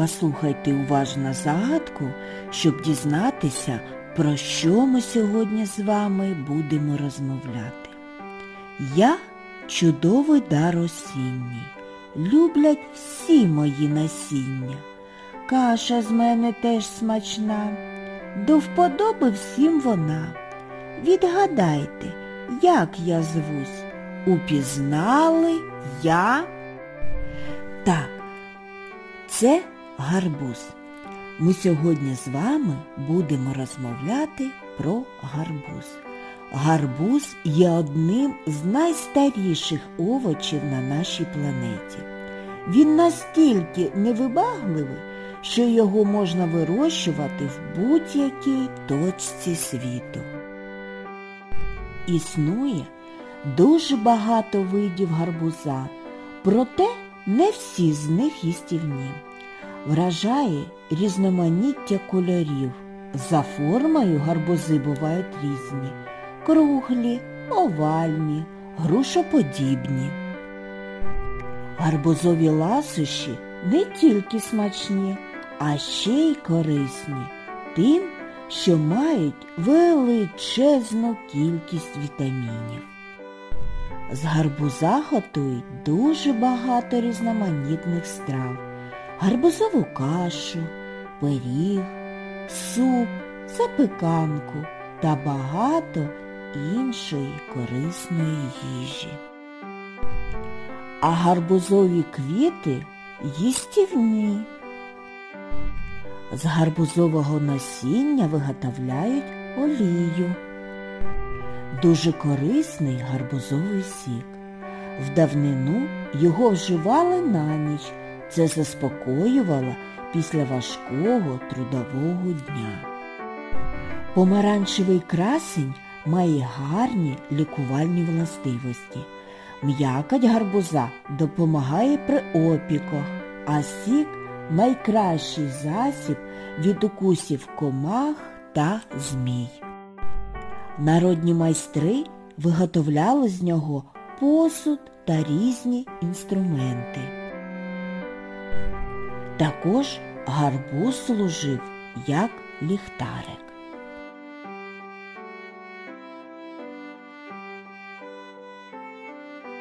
Послухайте уважно загадку, щоб дізнатися, про що ми сьогодні з вами будемо розмовляти. Я чудовий дар осінній, люблять всі мої насіння. Каша з мене теж смачна, до вподоби всім вона. Відгадайте, як я звусь, упізнали я? Так, це гарбуз. Ми сьогодні з вами будемо розмовляти про гарбуз. Гарбуз є одним з найстаріших овочів на нашій планеті. Він настільки невибагливий, що його можна вирощувати в будь-якій точці світу. Існує дуже багато видів гарбуза, проте не всі з них їстівні. Вражає різноманіття кольорів. За формою гарбузи бувають різні круглі, овальні, грушоподібні. Гарбузові ласощі не тільки смачні, а ще й корисні тим, що мають величезну кількість вітамінів. З гарбуза готують дуже багато різноманітних страв. Гарбузову кашу, пиріг, суп, запеканку та багато іншої корисної їжі. А гарбузові квіти їстівні. З гарбузового насіння виготовляють олію. Дуже корисний гарбузовий сік. В давнину його вживали на ніч. Це заспокоювало після важкого трудового дня. Помаранчевий красень має гарні лікувальні властивості. М'якоть гарбуза допомагає при опіках, а сік найкращий засіб від укусів комах та змій. Народні майстри виготовляли з нього посуд та різні інструменти. Також гарбуз служив як ліхтарик.